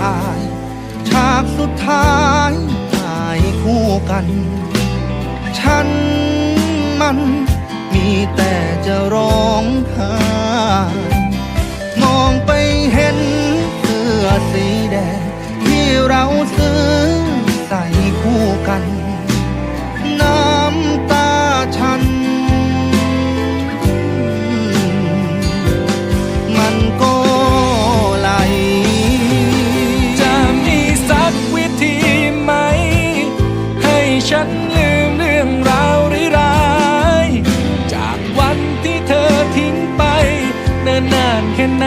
ถ่าย ฉากสุดท้ายถ่ายคู่กัน ฉันมันมีแต่จะร้องไห้มองไปเห็นเสื้อสีแดงที่เราซื้อานแค่ไหน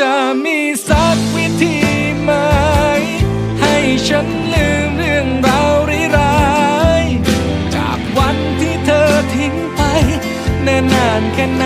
จะมีสักวิธีไหม ให้ฉันลืมเรื่องราวร้ายๆจากวันที่เธอทิ้งไปแน่นานแค่ไหน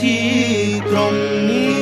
ที่ตรงนี้